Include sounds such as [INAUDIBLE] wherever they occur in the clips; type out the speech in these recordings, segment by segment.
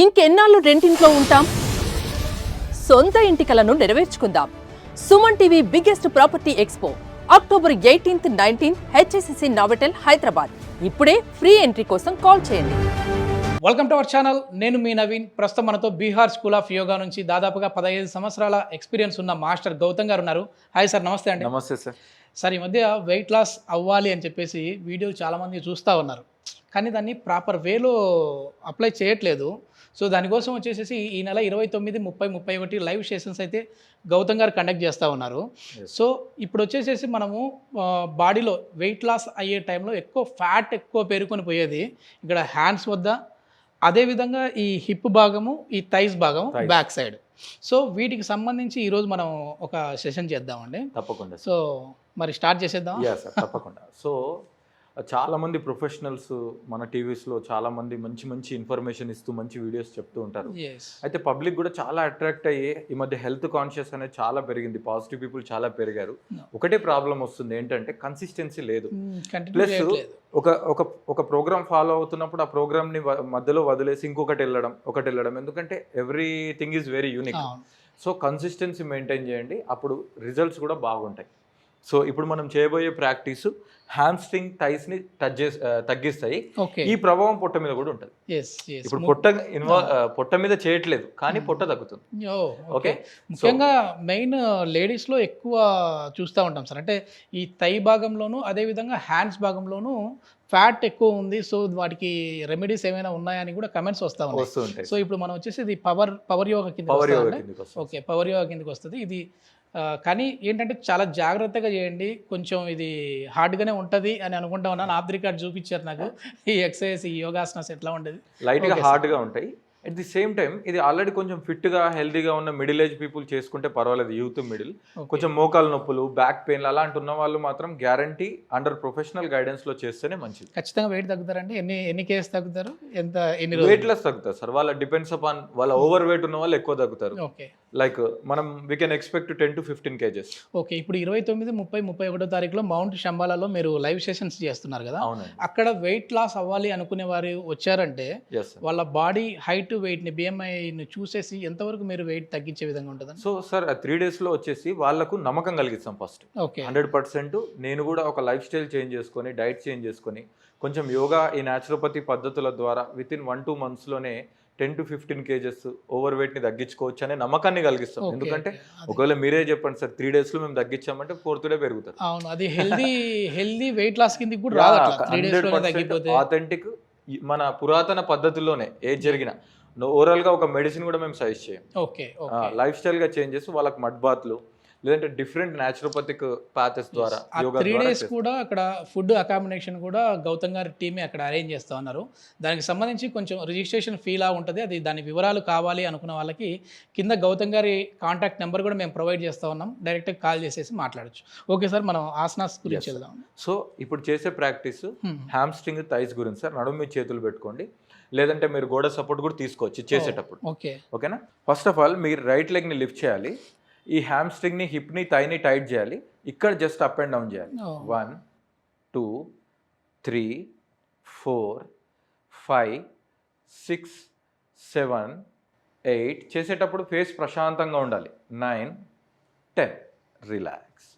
ఇంకెన్నాళ్ళు రెంటింట్లో ఉంటాం? సొంత ఇంటి కలను నెరవేర్చుకుందాం. Suman TV biggest property expo. October eighteenth nineteenth HSCC Novotel Hyderabad. ఇప్పుడే ఫ్రీ ఎంట్రీ కోసం కాల్ చేయండి. Welcome to our channel. నేను మీ నవీన్. ప్రస్తుతం మనతో బీహార్ స్కూల్ ఆఫ్ యోగా నుంచి దాదాపుగా పదహైదు సంవత్సరాల ఎక్స్పీరియన్స్ ఉన్న మాస్టర్ గౌతమ్ గారు ఉన్నారు. హాయ్ సార్ నమస్తే అండి. నమస్తే సార్. సార్ ఈ మధ్య వెయిట్ లాస్ అవ్వాలి అని చెప్పేసి వీడియోలు చాలామంది చూస్తూ ఉన్నారు. కానీ దాన్ని ప్రాపర్ వేలో అప్లై చేయట్లేదు. సో దానికోసం వచ్చేసేసి ఈ నెల ఇరవై తొమ్మిది ముప్పై ముప్పై ఒకటి లైవ్ సెషన్స్ అయితే గౌతమ్ గారు కండక్ట్ చేస్తూ ఉన్నారు. సో ఇప్పుడు వచ్చేసేసి మనము బాడీలో వెయిట్ లాస్ అయ్యే టైంలో ఎక్కువ ఫ్యాట్ ఎక్కువ పేరుకొని పోయేది ఇక్కడ హ్యాండ్స్ వద్ద. అదేవిధంగా ఈ హిప్ భాగము ఈ థైస్ భాగం Thighs. Back side. సో వీటికి సంబంధించి ఈరోజు మనం ఒక సెషన్ చేద్దామండి. తప్పకుండా సో మరి స్టార్ట్ చేసేద్దాం తప్పకుండా. సో చాలా మంది ప్రొఫెషనల్స్ మన టీవీస్లో చాలా మంది మంచి మంచి ఇన్ఫర్మేషన్ ఇస్తూ మంచి వీడియోస్ చెప్తూ ఉంటారు. అయితే పబ్లిక్ కూడా చాలా అట్రాక్ట్ అయ్యి ఈ మధ్య హెల్త్ కాన్షియస్ అనేది చాలా పెరిగింది. పాజిటివ్ పీపుల్ చాలా పెరిగారు. ఒకటే ప్రాబ్లం వస్తుంది ఏంటంటే కన్సిస్టెన్సీ లేదు. కంటిన్యూ ప్లస్ ఒక ఒక ఒక ప్రోగ్రామ్ ఫాలో అవుతున్నప్పుడు ఆ ప్రోగ్రామ్ని మధ్యలో వదిలేసి ఇంకొకటి వెళ్ళడం ఒకటి వెళ్ళడం. ఎందుకంటే everything is very unique. So consistency maintain చేయండి. అప్పుడు రిజల్ట్స్ కూడా బాగుంటాయి. సో ఇప్పుడు మనం చేయబోయే ప్రాక్టీస్ హ్యామ్స్ట్రింగ్ థైస్ని టచ్ చేసి ఆ, తగ్గిస్తాయి. ఈ ప్రభావం పొట్ట మీద కూడా ఉంటుంది. ఇప్పుడు పొట్ట ఇన్వాల్వ్ పొట్ట మీద చేయట్లేదు కానీ పొట్ట తగ్గుతుంది. ఓకే. ముఖ్యంగా మెయిన్ లేడీస్లో ఎక్కువ చూస్తూ ఉంటాం సార్. అంటే ఈ తై భాగంలోను అదేవిధంగా హ్యాండ్స్ భాగంలోను ఫ్యాట్ ఎక్కువ ఉంది సో వాటికి రెమెడీస్ ఏమైనా ఉన్నాయని కూడా కమెంట్స్ వస్తూ ఉంటాయి. సో ఇప్పుడు మనం వచ్చేసి ఇది పవర్ పవర్ యోగా కింద ఓకే పవర్ యోగా కిందకి వస్తుంది. ఇది కానీ ఏంటంటే చాలా జాగ్రత్తగా చేయండి. కొంచెం ఇది హార్డ్గానే ఉంటుంది అని అనుకుంటా ఉన్నాను. ఆఫ్ రికార్డ్ చూపించారు నాకు. ఈ ఎక్సర్సైజ్ ఈ యోగాసనాస్ ఎట్లా ఉండేది. లైట్గా Okay, హార్డ్గా ఉంటాయి. అట్ ది సేమ్ టైం ఇది ఆల్రెడీ కొంచెం ఫిట్గా హెల్దీగా ఉన్న మిడిల్ ఏజ్ పీపుల్ చేసుకుంటే పర్వాలేదు యూత్ మిడిల్. కొంచెం మోకాలు నొప్పులు బ్యాక్ పెయిన్ అలాంటి ఉన్న వాళ్ళు మాత్రం గ్యారంటీ అండర్ ప్రొఫెషనల్ గైడెన్స్లో చేస్తేనే మంచిది. ఖచ్చితంగా వెయిట్ తగ్గుతారండి. ఎన్ని ఎన్ని కేజెస్ తగ్గుతారు? ఎంత ఎన్ని వెయిట్ లెస్ తగ్గుతారు సార్. వాళ్ళ డిపెండ్స్ అపాన్ వాళ్ళ ఓవర్ వెయిట్ ఉన్న వాళ్ళు ఎక్కువ తగ్గుతారు. ఓకే లైక్ మనం we can expect ten to fifteen kgs okay ఇప్పుడు ఇరవై తొమ్మిది ముప్పై ముప్పై ఒకటో తారీఖులో మౌంట్ శంబాలాలో మీరు లైవ్ సెషన్స్ చేస్తున్నారు కదా? అక్కడ వెయిట్ లాస్ అవ్వాలి అనుకునే వారు వచ్చారంటే వాళ్ళ బాడీ హైట్ వెయిట్ని బిఎంఐని చూసేసి ఎంతవరకు మీరు వెయిట్ తగ్గించే విధంగా ఉంటుందండి? సో సార్ త్రీ డేస్లో వచ్చేసి వాళ్ళకు నమ్మకం కలిగిస్తాం ఫస్ట్. ఓకే. హండ్రెడ్ పర్సెంట్ నేను కూడా ఒక లైఫ్ స్టైల్ చేంజ్ చేసుకొని డైట్ చేంజ్ చేసుకొని కొంచెం యోగా ఈ న్యాచురోపతి పద్ధతుల ద్వారా within one two మంత్స్లోనే ten to fifteen kgs over వెయిట్ని తగ్గించుకోవచ్చు అనే నమ్మకాన్ని కలిగిస్తాం. ఎందుకంటే ఒకవేళ మీరే చెప్పండి సార్ త్రీ డేస్లో మేము తగ్గించామంటే ఫోర్త్ డే పెరుగుతారు. అవును. అది [LAUGHS] హెల్దీ హెల్దీ వెయిట్ లాస్ కిందకి కూడా త్రీ ఆథెంటిక్ మన పురాతన పద్ధతుల్లోనే ఏది జరిగిన ఓవరాల్గా ఒక మెడిసిన్ కూడా మేము సజెస్ట్ చేయం. ఓకే లైఫ్ స్టైల్గా చేంజెస్ వాళ్ళకి మడ్ బాత్లు లేదంటే డిఫరెంట్ న్యాచురోపతిక్ పాథెస్ ద్వారా త్రీ డేస్. కూడా అక్కడ ఫుడ్ అకామిడేషన్ కూడా గౌతమ్ గారి టీమే అక్కడ అరేంజ్ చేస్తా ఉన్నారు. దానికి సంబంధించి కొంచెం రిజిస్ట్రేషన్ ఫీలా ఉంటుంది. అది దాని వివరాలు కావాలి అనుకున్న వాళ్ళకి కింద గౌతమ్ గారి కాంటాక్ట్ నెంబర్ కూడా మేము ప్రొవైడ్ చేస్తా ఉన్నాం. డైరెక్ట్గా కాల్ చేసేసి మాట్లాడచ్చు. ఓకే సార్ మనం ఆసనాస్ గురించి. వెళ్దాం. సో ఇప్పుడు చేసే ప్రాక్టీస్. హ్యామ్స్ట్రింగ్ థైస్ గురించి సార్ నడుము మీద చేతులు పెట్టుకోండి. లేదంటే మీరు గోడ సపోర్ట్ కూడా తీసుకోవచ్చు చేసేటప్పుడు. ఓకే. ఓకేనా? ఫస్ట్ ఆఫ్ ఆల్ మీరు రైట్ లెగ్ని లిఫ్ట్ చేయాలి. ఈ హ్యామ్స్ట్రింగ్ని హిప్ని థైని టైట్ చేయాలి. ఇక్కడ జస్ట్ అప్ అండ్ డౌన్ చేయాలి. One two three four five six seven eight చేసేటప్పుడు ఫేస్ ప్రశాంతంగా ఉండాలి. Nine ten relax.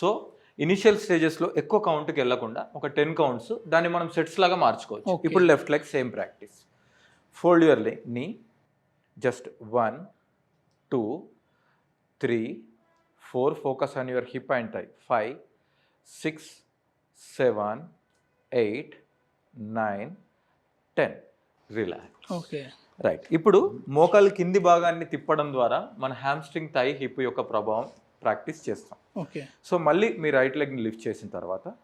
So initial స్టేజెస్లో ఎక్కువ కౌంట్కి వెళ్ళకుండా ఒక టెన్ కౌంట్స్ దాన్ని మనం సెట్స్ లాగా మార్చుకోవచ్చు. ఇప్పుడు left leg same practice fold your leg knee just one two three four focus on your hip and thigh five six seven eight nine ten relax okay right ఇప్పుడు మోకాలు కింది భాగాన్ని తిప్పడం ద్వారా మన హ్యామ్స్ట్రింగ్ థై హిప్ యొక్క ప్రభావం practice చేస్తాం. ఓకే. సో మళ్ళీ మీ రైట్ లెగ్ని లిఫ్ట్ చేసిన తర్వాత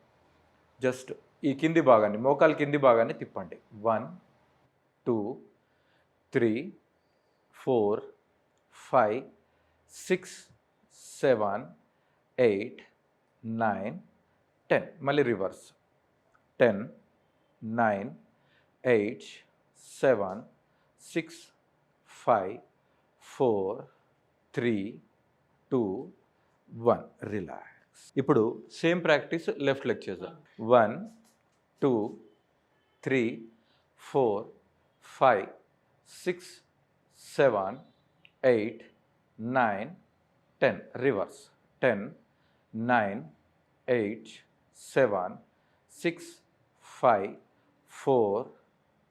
జస్ట్ ఈ కింది భాగాన్ని మోకాలు కింది భాగాన్ని తిప్పండి. One two three four five six seven eight nine ten. మళ్ళీ reverse. Ten nine eight seven six five four three two one relax. ఇప్పుడు సేమ్ ప్రాక్టీస్ లెఫ్ట్ లెగ్ చేద్దాం. One two three four five six seven eight nine ten. Reverse. Ten nine eight seven six five four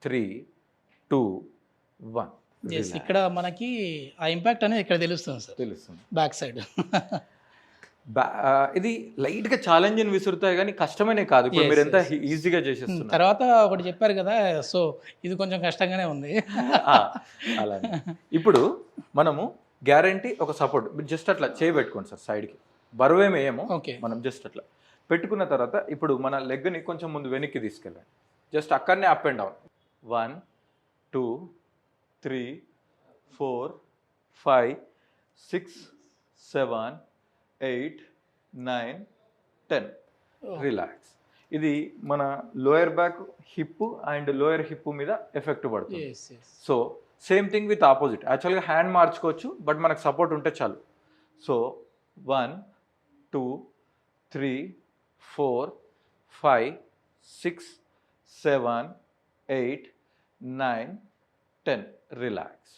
three two one. ఇక్కడ మనకి ఆ impact అనేది ఇక్కడ తెలుస్తుంది sir. తెలుస్తుంది. Back side. ఇది లైట్గా ఛాలెంజ్ అని విసురుతాయి కానీ కష్టమనే కాదు. ఇప్పుడు మీరు ఎంత. ఈజీగా చేసేస్తున్నారు. తర్వాత ఒకటి చెప్పారు కదా సో ఇది కొంచెం కష్టంగానే ఉంది. ఆ, అలానే. ఇప్పుడు మనము గ్యారంటీ ఒక సపోర్ట్ మీరు జస్ట్ అట్లా చేయబెట్టుకోండి సార్ సైడ్కి. బరువేమి వేయము ఓకే. మనం జస్ట్ అట్లా. పెట్టుకున్న తర్వాత ఇప్పుడు మన లెగ్ని కొంచెం ముందు వెనక్కి తీసుకెళ్ళండి. జస్ట్ అక్కడనే up and down. One two three four five six seven eight nine ten. Relax. ఇది మన lower back hip and lower hip మీద ఎఫెక్ట్ పడుతుంది. So same thing with opposite. యాక్చువల్గా హ్యాండ్ మార్చుకోవచ్చు బట్ మనకు సపోర్ట్ ఉంటే చాలు. So one two three four five six seven eight nine ten. Relax.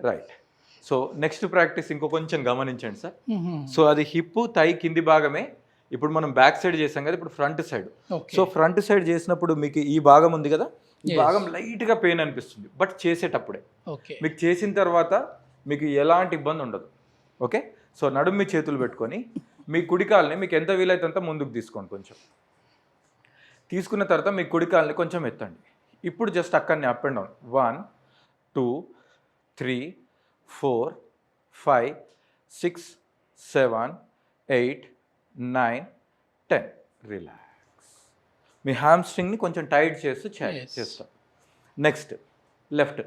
Right. So next practice ఇంకో కొంచెం గమనించండి సార్. సో అది హిప్ తై కింది భాగమే. ఇప్పుడు మనం బ్యాక్ సైడ్ చేసాం కదా ఇప్పుడు front side. So front side చేసినప్పుడు మీకు ఈ భాగం ఉంది కదా ఈ. భాగం లైట్గా పెయిన్ అనిపిస్తుంది బట్ చేసేటప్పుడే. మీకు చేసిన తర్వాత మీకు ఎలాంటి ఇబ్బంది ఉండదు ఓకే? సో నడుము మీ చేతులు పెట్టుకొని మీ కుడికాల్ని మీకు ఎంత వీలైతే అంత ముందుకు తీసుకోండి కొంచెం. తీసుకున్న తర్వాత మీ కుడికాల్ని కొంచెం ఎత్తండి. ఇప్పుడు జస్ట్ అక్కడనే up and down. One two three four five six seven eight nine ten. Relax. మీ హ్యామ్స్ట్రింగ్ని కొంచెం టైట్ చేస్తూ. చేస్తాం. Next left.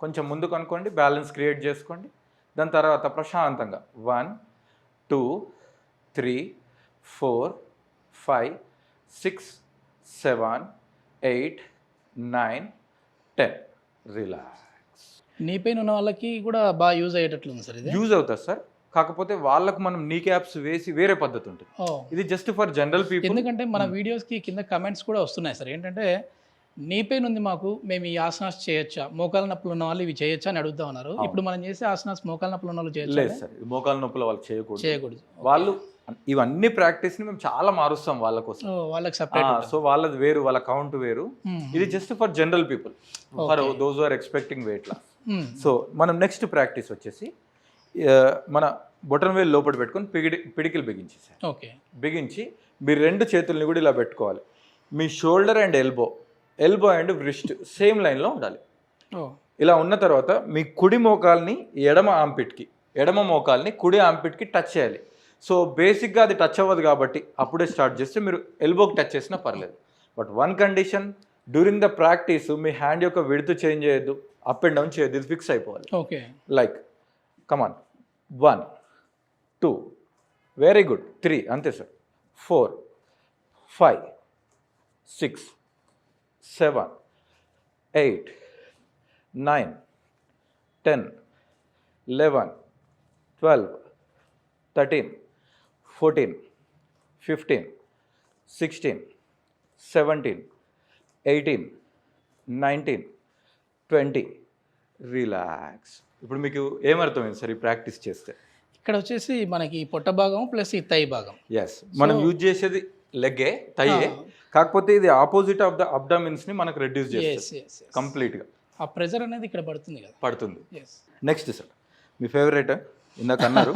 కొంచెం ముందుకు అనుకోండి బ్యాలెన్స్ క్రియేట్ చేసుకోండి. దాని తర్వాత ప్రశాంతంగా. One two three four five six seven eight nine ten. Relax. Knee pain ఉన్న వాళ్ళకి కూడా బాగా యూజ్ అయ్యేటట్లుంది సార్ ఇది? యూజ్ అవుతుంది సార్. కాకపోతే వాళ్ళకు మనం నీ క్యాప్స్ వేసి వేరే పద్ధతి ఉంటుంది. ఇది జస్ట్ ఫర్ జనరల్ పీపుల్ ఎందుకంటే మన వీడియోస్కి కింద కమెంట్స్ కూడా వస్తున్నాయి సార్. ఏంటంటే నీ పెయిన్ ఉంది మాకు మేము ఈ ఆసనాస్ చేయొచ్చా? మోకాల నొప్పులు ఉన్న వాళ్ళు ఇవి చేయొచ్చా అని అడుగుతా ఉన్నారు. ఇప్పుడు మనం చేసే ఆసనాస్ మోకాల నొప్పులు ఉన్న వాళ్ళు లేదు చేయొచ్చా సార్. మోకాలు నొప్పులు వాళ్ళు చేయకూడదు. చేయకూడదు. వాళ్ళు ఇవన్నీ ప్రాక్టీస్ని మేము చాలా మారుస్తాం వాళ్ళ కోసం. వాళ్ళకి సపరేట్ సో వాళ్ళది వేరు వాళ్ళ కౌంట్ వేరు. ఇది just for general people for those are expecting weight loss so మనం నెక్స్ట్ ప్రాక్టీస్ వచ్చేసి మన బొటన్ వేలు లోపల పెట్టుకొని పిగిడి పిడికిలు బిగించేసారు ఓకే బిగించి మీ రెండు చేతుల్ని కూడా ఇలా పెట్టుకోవాలి. మీ shoulder and elbow elbow and wrist same లైన్లో ఉండాలి. ఓ ఇలా ఉన్న తర్వాత మీ కుడి మోకాల్ని ఎడమ ఆంపిట్కి ఎడమ మోకాల్ని కుడి ఆంపిట్కి టచ్ చేయాలి. సో బేసిక్గా అది టచ్ అవ్వదు కాబట్టి అప్పుడే స్టార్ట్ చేస్తే మీరు ఎల్బోకి టచ్ చేసినా పర్లేదు. But one condition during the practice me hand యొక్క విడుతు చేంజ్ చేయొద్దు. అప్ అండ్ డౌన్ చేయొద్దు ఇది ఫిక్స్ అయిపోవాలి. Okay. Like come on one two very good three అంతే sir. Four five six seven eight nine ten eleven twelve thirteen fourteen fifteen sixteen seventeen eighteen nineteen twenty. Relax. ఇప్పుడు మీకు ఏమర్థమైంది sir ఈ practice చేస్తే? ఇక్కడ వచ్చేసి మనకి పొట్ట భాగం ప్లస్ ఈ తై భాగం. ఎస్ మనం యూజ్ చేసేది లెగ్గే తయ్యే కాకపోతే ఇది ఆపోజిట్ ఆఫ్ ద అబ్డామిన్స్ని మనకు రెడ్యూస్ చేస్తుంది. ఎస్ కంప్లీట్గా. ఆ ప్రెజర్ అనేది ఇక్కడ పడుతుంది కదా. పడుతుంది. నెక్స్ట్ సార్ మీ ఫేవరెట్ ఇందాక అన్నారు.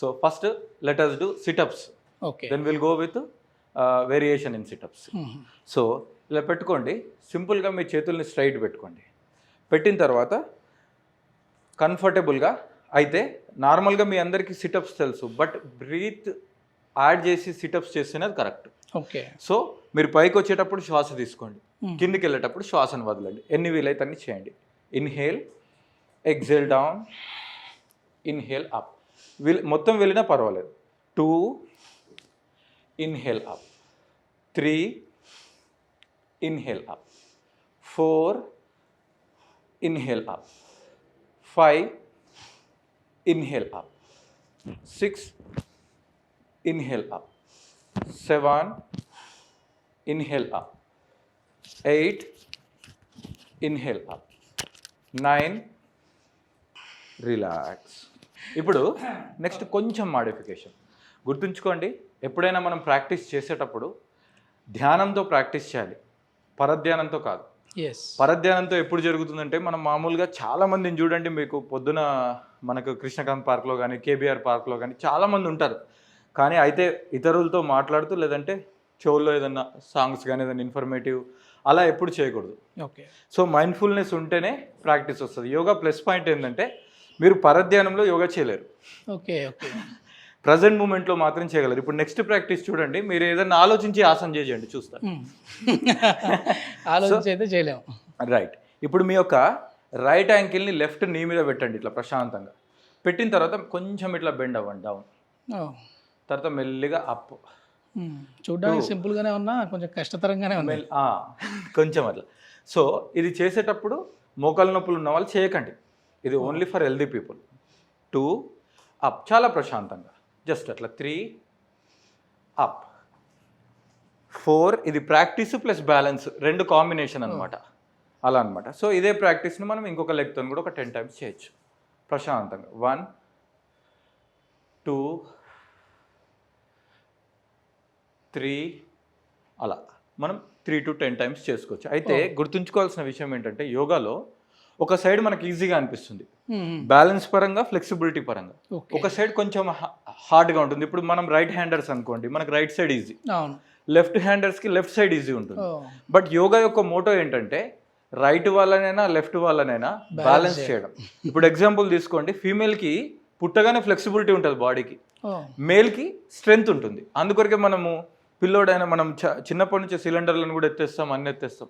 So first let us do situps okay then will go with variation in situps so ఇలా పెట్టుకోండి. సింపుల్గా మీ చేతుల్ని స్ట్రైట్ పెట్టుకోండి. పెట్టిన తర్వాత కంఫర్టబుల్గా అయితే నార్మల్గా మీ అందరికీ సిటప్స్ తెలుసు బట్ బ్రీత్ యాడ్ చేసి సిటప్స్ చేస్తేనే అది కరెక్ట్. ఓకే. సో మీరు పైకి వచ్చేటప్పుడు శ్వాస తీసుకోండి. కిందికి వెళ్ళేటప్పుడు శ్వాసను వదలండి. ఎన్ని వీలైతే అన్ని చేయండి. Inhale exhale down inhale up. Wheel మొత్తం వెళ్ళినా పర్వాలేదు. Two inhale up. Three inhale up four inhale up five inhale up six inhale up seven inhale up. Eight inhale up. Nine relax ఇప్పుడు నెక్స్ట్ కొంచెం మాడిఫికేషన్ గుర్తుంచుకోండి ఎప్పుడైనా మనం practice చేసేటప్పుడు ధ్యానంతో ప్రాక్టీస్ చేయాలి. పరధ్యానంతో కాదు. ఎస్ పరధ్యానంతో ఎప్పుడు జరుగుతుందంటే మనం మామూలుగా చాలా మందిని చూడండి మీకు పొద్దున మనకు కృష్ణకాంత్ పార్క్లో కానీ కేబీఆర్ పార్క్లో కానీ చాలా మంది ఉంటారు. కానీ అయితే ఇతరులతో మాట్లాడుతూ లేదంటే చెవుల్లో ఏదన్నా సాంగ్స్ కానీ ఏదైనా ఇన్ఫర్మేటివ్ అలా ఎప్పుడు చేయకూడదు. ఓకే సో మైండ్ఫుల్నెస్ ఉంటేనే ప్రాక్టీస్ వస్తుంది. యోగా ప్లస్ పాయింట్ ఏంటంటే మీరు పరధ్యానంలో యోగా చేయలేరు. ఓకే ఓకే ప్రజెంట్ మూమెంట్లో మాత్రం చేయగలరు. ఇప్పుడు నెక్స్ట్ ప్రాక్టీస్ చూడండి మీరు ఏదైనా ఆలోచించి ఆసన చేయండి చూస్తారు [LAUGHS] ఆలోచించి అయితే చేయలేము. రైట్ ఇప్పుడు మీ యొక్క రైట్ యాంకిల్ని లెఫ్ట్ నీ మీద పెట్టండి ఇట్లా ప్రశాంతంగా. పెట్టిన తర్వాత కొంచెం ఇట్లా బెండ్ అవ్వండి డౌన్. తర్వాత మెల్లిగా అప్. చూడ్డానికి సింపుల్గానే ఉన్నా కొంచెం కష్టతరంగానే ఉంది. కొంచెం అట్లా. సో ఇది చేసేటప్పుడు మోకాలు నొప్పులు ఉన్న వాళ్ళు చేయకండి. ఇది only for healthy people two up చాలా ప్రశాంతంగా. జస్ట్ అట్లా త్రీ అప్. ఫోర్ ఇది ప్రాక్టీస్ ప్లస్ బ్యాలెన్స్ రెండు కాంబినేషన్ అనమాట అలా అనమాట సో ఇదే ప్రాక్టీస్ని మనం ఇంకొక లెగ్తో కూడా ఒక టెన్ టైమ్స్ చేయొచ్చు. ప్రశాంతంగా. వన్ టూ త్రీ అలా. మనం త్రీ టు టెన్ టైమ్స్ చేసుకోవచ్చు. అయితే గుర్తుంచుకోవాల్సిన విషయం ఏంటంటే యోగాలో ఒక సైడ్ మనకి ఈజీగా అనిపిస్తుంది. బ్యాలెన్స్ పరంగా ఫ్లెక్సిబిలిటీ పరంగా. ఒక సైడ్ కొంచెం హార్డ్గా ఉంటుంది. ఇప్పుడు మనం రైట్ హ్యాండర్స్ అనుకోండి మనకు రైట్ సైడ్ ఈజీ. లెఫ్ట్ హ్యాండర్స్కి లెఫ్ట్ సైడ్ ఈజీ ఉంటుంది. బట్ యోగా యొక్క మోటో ఏంటంటే రైట్ వాళ్ళనైనా లెఫ్ట్ వాళ్ళనైనా బ్యాలెన్స్ చేయడం. ఇప్పుడు ఎగ్జాంపుల్ తీసుకోండి ఫీమేల్కి పుట్టగానే ఫ్లెక్సిబిలిటీ ఉంటుంది బాడీకి. మేల్కి స్ట్రెంగ్త్ ఉంటుంది. అందుకొరకే మనము పిల్లోడైనా మనం చిన్నప్పటి నుంచి సిలిండర్లను కూడా ఎత్తేస్తాం అన్ని ఎత్తేస్తాం.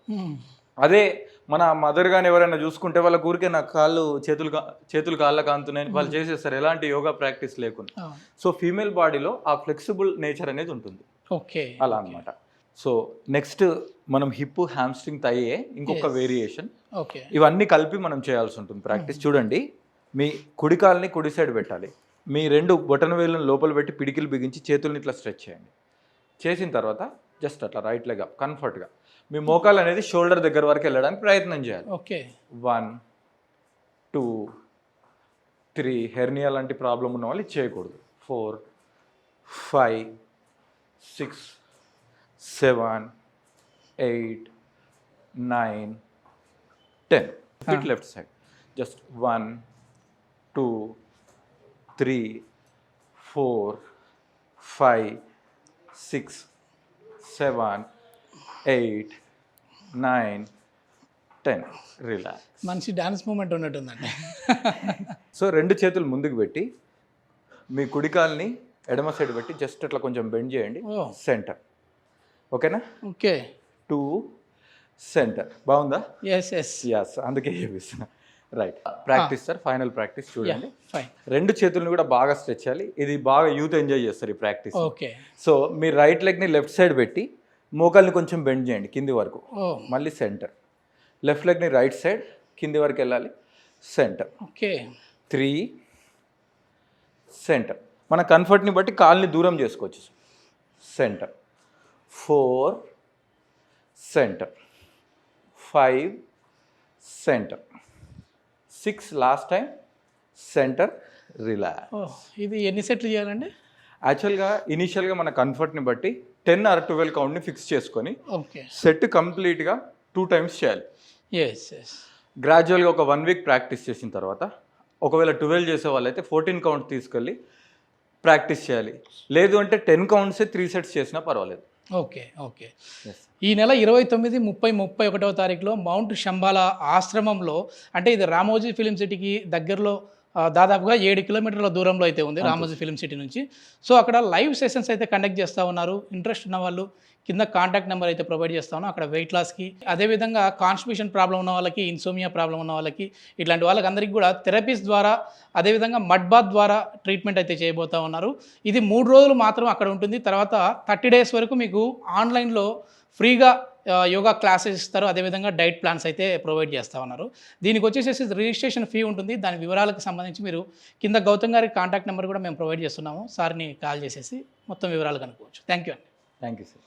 అదే మన మదర్ కానీ ఎవరైనా చూసుకుంటే వాళ్ళ ఊరికే నా కాళ్ళు చేతులు కా- చేతులు కాళ్ళ కాంతున్నాయి వాళ్ళు చేసేస్తారు. ఎలాంటి యోగా ప్రాక్టీస్ లేకుండా. సో ఫీమేల్ బాడీలో ఆ ఫ్లెక్సిబుల్ నేచర్ అనేది ఉంటుంది. ఓకే. అలా అన్నమాట. సో నెక్స్ట్ మనం హిప్ హ్యామ్స్ట్రింగ్ అయ్యే ఇంకొక వేరియేషన్. ఓకే. ఇవన్నీ కలిపి మనం చేయాల్సి ఉంటుంది ప్రాక్టీస్. చూడండి మీ కుడి కాల్ని కుడి సైడ్ పెట్టాలి. మీ రెండు బొటన వేళ్ళని లోపల పెట్టి పిడికిలు బిగించి చేతుల్ని ఇట్లా స్ట్రెచ్ చేయండి. చేసిన తర్వాత జస్ట్ అట్లా రైట్ లెగ్ అప్ కంఫర్ట్గా మీ మోకాలు అనేది షోల్డర్ దగ్గర వరకు వెళ్ళడానికి ప్రయత్నం చేయాలి. Okay. One two three hernia లాంటి ప్రాబ్లం ఉన్న వాళ్ళు చేయకూడదు four five six seven eight nine ten. Fit left side just one two three four five six seven eight nine ten. Relax మంచి డాన్స్ మూమెంట్ ఉన్నట్టుందండి. సో రెండు చేతులు ముందుకు పెట్టి మీ కుడికాల్ని ఎడమ సైడ్ పెట్టి జస్ట్ అట్లా కొంచెం బెండ్ చేయండి. సెంటర్ ఓకేనా? ఓకే. టూ సెంటర్ బాగుందా? ఎస్ ఎస్ యస్ అందుకే చూపిస్తున్నా. Right practice sir final practice చూడండి. ఫైన్ రెండు చేతులను కూడా బాగా స్ట్రెచ్ చేయాలి. ఇది బాగా యూత్ ఎంజాయ్ చేస్తారు ఈ ప్రాక్టీస్ ఓకే సో మీ రైట్ లెగ్ని లెఫ్ట్ సైడ్ పెట్టి మోకాల్ని కొంచెం బెండ్ చేయండి కింది వరకు. మళ్ళీ సెంటర్. లెఫ్ట్ లెగ్ని రైట్ సైడ్ కింది వరకు వెళ్ళాలి సెంటర్. ఓకే. Three centre. మన కంఫర్ట్ని బట్టి కాల్ని దూరం చేసుకోవచ్చు centre. Four centre. Five centre. Six last time centre relax. ఇది ఎన్ని సెట్లు చేయాలండి? యాక్చువల్గా ఇనీషియల్గా మన కంఫర్ట్ని బట్టి టెన్ ఆర్ ట్వెల్వ్ కౌంట్ని ఫిక్స్ చేసుకొని ఓకే. సెట్ కంప్లీట్గా టూ టైమ్స్ చేయాలి. ఎస్ ఎస్ గ్రాడ్యువల్గా ఒక వన్ వీక్ ప్రాక్టీస్ చేసిన తర్వాత ఒకవేళ ట్వెల్వ్ చేసే వాళ్ళైతే ఫోర్టీన్ కౌంట్ తీసుకెళ్ళి ప్రాక్టీస్ చేయాలి. లేదు అంటే టెన్ కౌంట్సే త్రీ సెట్స్ చేసినా పర్వాలేదు. Okay okay. ఈ నెల ఇరవై తొమ్మిది ముప్పై ముప్పై ఒకటవ తారీఖులో మౌంట్ శంబాల ఆశ్రమంలో అంటే ఇది రామోజీ ఫిలిం సిటీకి దగ్గరలో దాదాపుగా ఏడు కిలోమీటర్ల దూరంలో అయితే ఉంది రామోజీ ఫిలిం సిటీ నుంచి. సో అక్కడ లైవ్ సెషన్స్ అయితే కండక్ట్ చేస్తూ ఉన్నారు. ఇంట్రెస్ట్ ఉన్న వాళ్ళు కింద కాంటాక్ట్ నెంబర్ అయితే ప్రొవైడ్ చేస్తా ఉన్నాం అక్కడ వెయిట్ లాస్కి అదేవిధంగా కాన్స్టిపేషన్ ప్రాబ్లం ఉన్న వాళ్ళకి ఇన్సోమియా ప్రాబ్లం ఉన్న వాళ్ళకి ఇట్లాంటి వాళ్ళకి అందరికీ కూడా థెరపీస్ ద్వారా అదేవిధంగా మడ్ బాత్ ద్వారా ట్రీట్మెంట్ అయితే చేయబోతా ఉన్నారు. ఇది మూడు రోజులు మాత్రం అక్కడ ఉంటుంది. తర్వాత థర్టీ డేస్ వరకు మీకు ఆన్లైన్లో ఫ్రీగా యోగా క్లాసెస్ ఇస్తారు. అదేవిధంగా డైట్ ప్లాన్స్ అయితే ప్రొవైడ్ చేస్తామన్నారు దీనికి వచ్చేసేసి రిజిస్ట్రేషన్ ఫీ ఉంటుంది. దాని వివరాలకు సంబంధించి మీరు కింద గౌతమ్ గారి కాంటాక్ట్ నెంబర్ కూడా మేము ప్రొవైడ్ చేస్తున్నాము. సార్ని కాల్ చేసేసి మొత్తం వివరాలు కనుక్కోవచ్చు. థ్యాంక్ యూ అండి. Thank you sir.